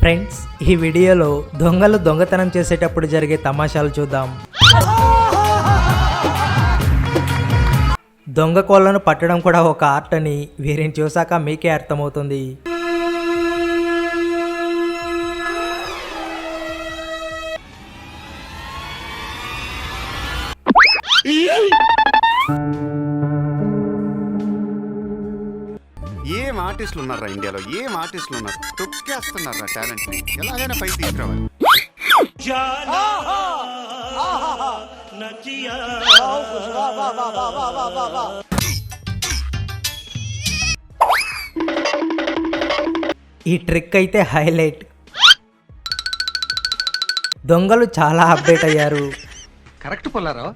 Friends ఈ వీడియోలో దొంగలు దొంగతనం చేసేటప్పుడు జరిగే తమాషాలు చూద్దాం. దొంగ కోళ్ళను పట్టడం కూడా ఒక ఆర్ట్ అని వీరిని చూశాక మీకే అర్థమవుతుంది. ఏం ఆర్టిస్టులు ఉన్నారా ఇండియాలో? ఏం ఆర్టిస్టులు ఉన్నారు తొక్కేస్తున్నారా టాలెంట్ని ఎలాగైనా పైకి తీసుకురావాలి. ఈ ట్రిక్ అయితే హైలైట్. దొంగలు చాలా అప్డేట్ అయ్యారు. కరెక్ట్ పుల్లారావు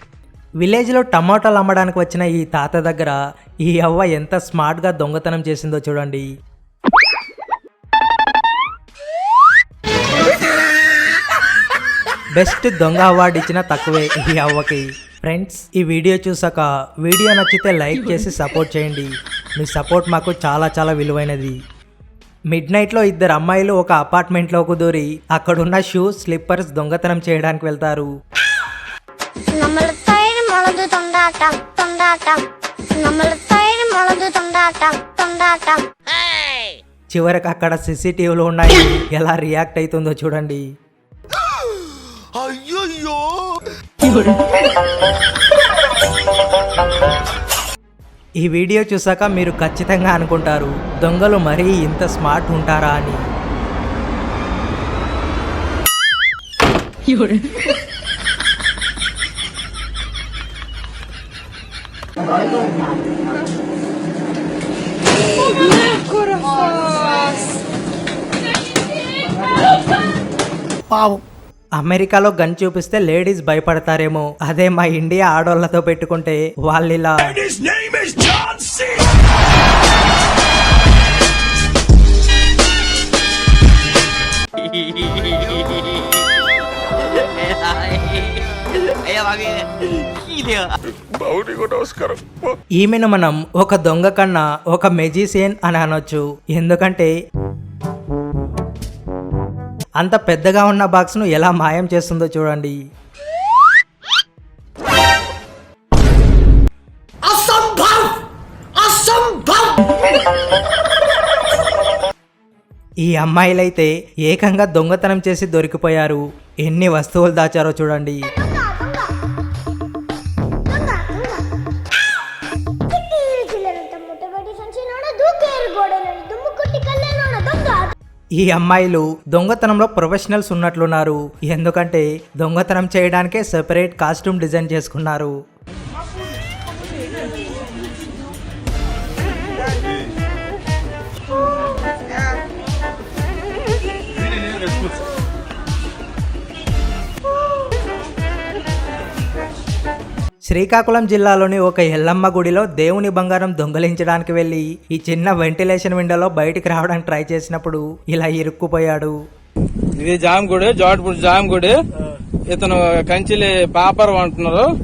విలేజ్లో టమాటాలు అమ్మడానికి వచ్చిన ఈ తాత దగ్గర ఈ అవ్వ ఎంత స్మార్ట్గా దొంగతనం చేసిందో చూడండి. బెస్ట్ దొంగ అవార్డు ఇచ్చిన తక్కువే ఈ అవ్వకి. ఫ్రెండ్స్ ఈ వీడియో చూసాక వీడియో నచ్చితే లైక్ చేసి సపోర్ట్ చేయండి. మీ సపోర్ట్ మాకు చాలా చాలా విలువైనది. మిడ్ నైట్లో ఇద్దరు అమ్మాయిలు ఒక అపార్ట్మెంట్లోకి దూరి అక్కడున్న షూస్ స్లిప్పర్స్ దొంగతనం చేయడానికి వెళ్తారు. చివరికి అక్కడ సీసీటీవీలు ఉన్నాయి. ఎలా రియాక్ట్ అవుతుందో చూడండి. ఈ వీడియో చూసాక మీరు ఖచ్చితంగా అనుకుంటారు దొంగలు మరీ ఇంత స్మార్ట్ ఉంటారా అని. అమెరికాలో గన్ చూపిస్తే లేడీస్ భయపడతారేమో. అదే మా ఇండియా ఆడోళ్ళతో పెట్టుకుంటే వాళ్ళు ఇలా ఈమెను మనం ఒక దొంగ కన్నా ఒక మెజిషియన్ అని అనొచ్చు. ఎందుకంటే అంత పెద్దగా ఉన్న బాక్స్ను ఎలా మాయం చేస్తుందో చూడండి. ఈ అమ్మాయిలైతే ఏకంగా దొంగతనం చేసి దొరికిపోయారు. ఎన్ని వస్తువులు దాచారో చూడండి. ఈ అమ్మాయిలు దొంగతనంలో ప్రొఫెషనల్స్ ఉన్నట్లున్నారు. ఎందుకంటే దొంగతనం చేయడానికే సెపరేట్ కాస్ట్యూమ్ డిజైన్ చేసుకున్నారు. శ్రీకాకుళం జిల్లాలోని ఒక ఎల్లమ్మ గుడిలో దేవుని బంగారం దొంగలించడానికి వెళ్ళి ఈ చిన్న వెంటిలేషన్ విండోలో బయటికి రావడానికి ట్రై చేసినప్పుడు ఇలా ఇరుక్కుపోయాడు. ఇది జామగుడి జోటపూడి జామగుడి ఇతను కంచిలి పాపరం అంటున్నారు.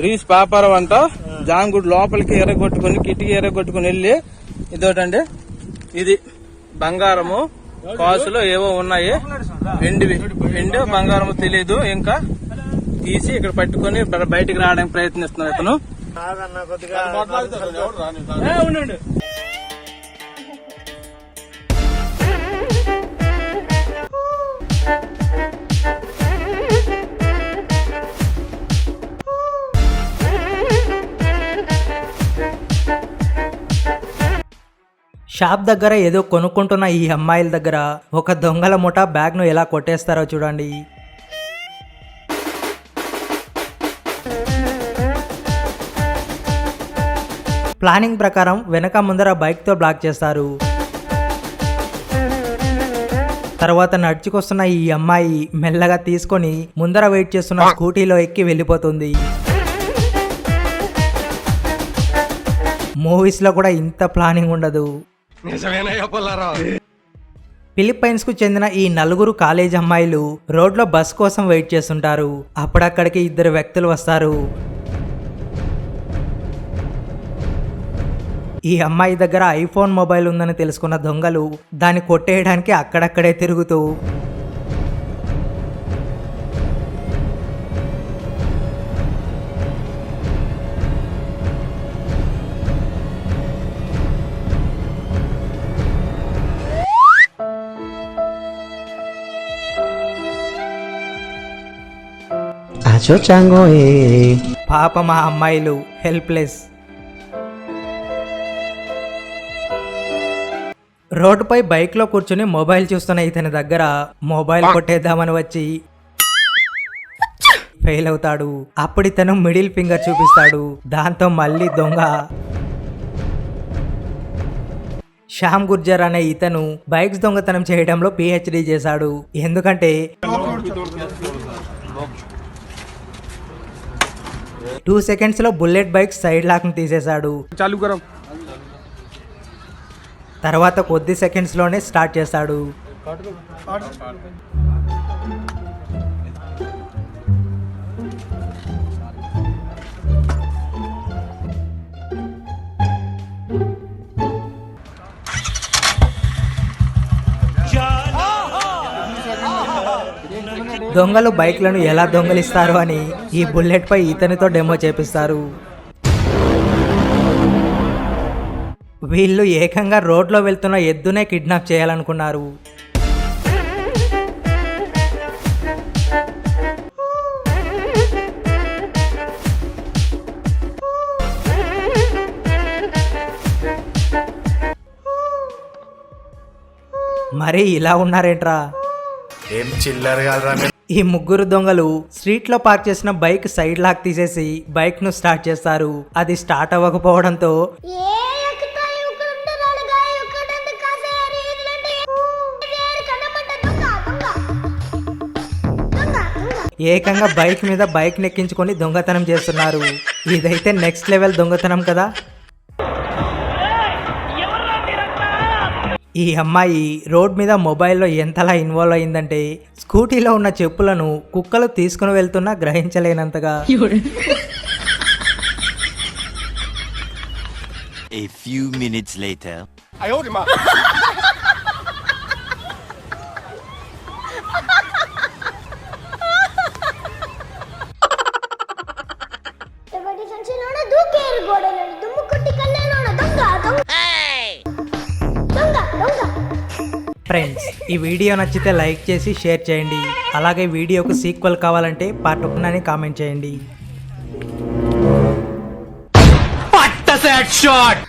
రీస్ పాపరం. అంట. జామగుడి లోపలికి ఎర్రగొట్టుకుని కిటికీ ఎర్రగొట్టుకుని వెళ్ళి ఇదోటండి. ఇది బంగారము. కాసులు ఏవో ఉన్నాయి. వెండివి వెండి బంగారము తెలీదు. ఇంకా తీసి ఇక్కడ పట్టుకొని బయటికి రావడానికి ప్రయత్నిస్తున్నారు ఇతను ఏ, ఉండండి. షాప్ దగ్గర ఏదో కొనుక్కుంటున్న ఈ అమ్మాయిల దగ్గర ఒక దొంగల ముఠ బ్యాగ్ను ఎలా కొట్టేస్తారో చూడండి. ప్లానింగ్ ప్రకారం వెనక ముందర బైక్తో బ్లాక్ చేస్తారు. తర్వాత నడుచుకొస్తున్న ఈ అమ్మాయి మెల్లగా తీసుకొని ముందర వెయిట్ చేస్తున్న స్కూటీలో ఎక్కి వెళ్ళిపోతుంది. మూవీస్లో కూడా ఇంత ప్లానింగ్ ఉండదు. ఫిలిప్పైన్స్కు చెందిన ఈ నలుగురు కాలేజ్ అమ్మాయిలు రోడ్లో బస్ కోసం వెయిట్ చేస్తుంటారు. అప్పుడక్కడికి ఇద్దరు వ్యక్తులు వస్తారు. ఈ అమ్మాయి దగ్గర ఐఫోన్ మొబైల్ ఉందని తెలుసుకున్న దొంగలు దాన్ని కొట్టేయడానికి అక్కడక్కడే తిరుగుతూ. పాప మా అమ్మాయిలు హెల్ప్లెస్ రోడ్డుపై బైక్లో కూర్చుని మొబైల్ చూస్తున్న ఇతని దగ్గర మొబైల్ కొట్టేద్దామని వచ్చి ఫెయిల్ అవుతాడు. అప్పుడు ఇతను మిడిల్ ఫింగర్ చూపిస్తాడు. దాంతో మళ్ళీ దొంగ. శ్యామ్ గుర్జర్ అనే ఇతను బైక్స్ దొంగతనం చేయడంలో పిహెచ్డి చేశాడు. ఎందుకంటే టూ సెకండ్స్లో బుల్లెట్ బైక్ సైడ్ లాక్ తీసేశాడు. చాలు తర్వాత కొద్ది సెకండ్స్లోనే స్టార్ట్ చేశాడు దొంగలు బైక్లను ఎలా దొంగలిస్తారు అని ఈ బుల్లెట్ పై ఇతనితో డెమో చేపిస్తారు. వీళ్ళు ఏకంగా రోడ్లో వెళ్తున్న ఎద్దునే కిడ్నాప్ చేయాలనుకున్నారు మరి ఇలా ఉన్నారేంట్రా ఏం చిల్లర. ఈ ముగ్గురు దొంగలు స్ట్రీట్లో పార్క్ చేసిన బైక్ సైడ్ లాక్ తీసేసి బైక్ను స్టార్ట్ చేస్తారు అది స్టార్ట్ అవ్వకపోవడంతో ఏకంగా బైక్ మీద బైక్ నెక్కించుకొని దొంగతనం చేస్తున్నారు. ఇదైతే నెక్స్ట్ లెవెల్ దొంగతనం కదా. ఈ అమ్మాయి రోడ్ మీద మొబైల్లో ఎంతలా ఇన్వాల్వ్ అయిందంటే స్కూటీలో ఉన్న చెప్పులను కుక్కలు తీసుకుని వెళ్తున్నా గ్రహించలేనంతగా. A few minutes later. ఈ వీడియో నచ్చితే లైక్ చేసి షేర్ చేయండి. అలాగే వీడియోకు సీక్వెల్ కావాలంటే పార్ట్ వన్ అని కామెంట్ చేయండి. షాట్